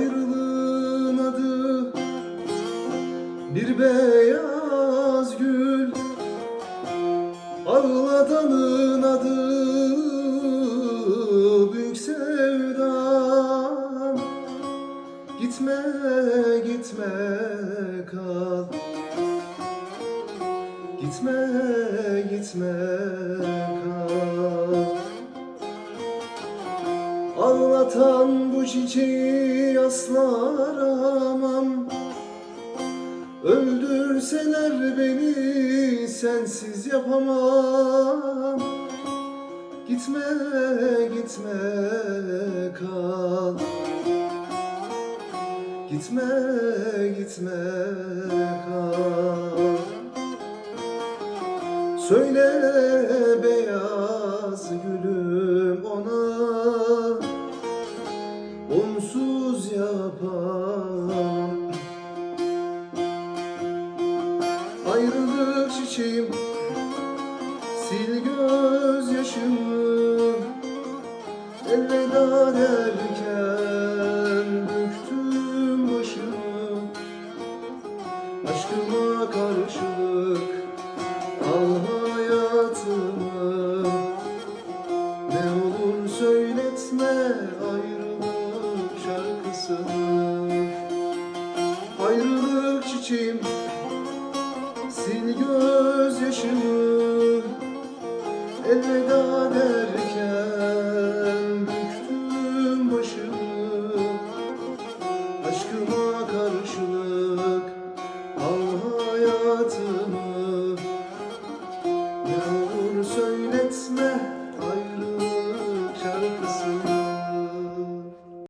Ayrılığın adı bir beyaz gül. Ağladanın adı büyük sevdam Gitme gitme kal. Gitme gitme kal Ağlatan bu çiçeği asla aramam Öldürseler beni sensiz yapamam. Gitme gitme kal. Gitme gitme kal. Söyle Onsuz yapamam Ayrılık çiçeğim Sil gözyaşımı. Elveda derken Büktüm başımı. Aşkıma karşılık Al hayatımı. Ne olur söyletme Ayrılık şarkısını Ayrılık çiçeğim Sil gözyaşımı Elveda derken Büktüm başımı Aşkıma karşılık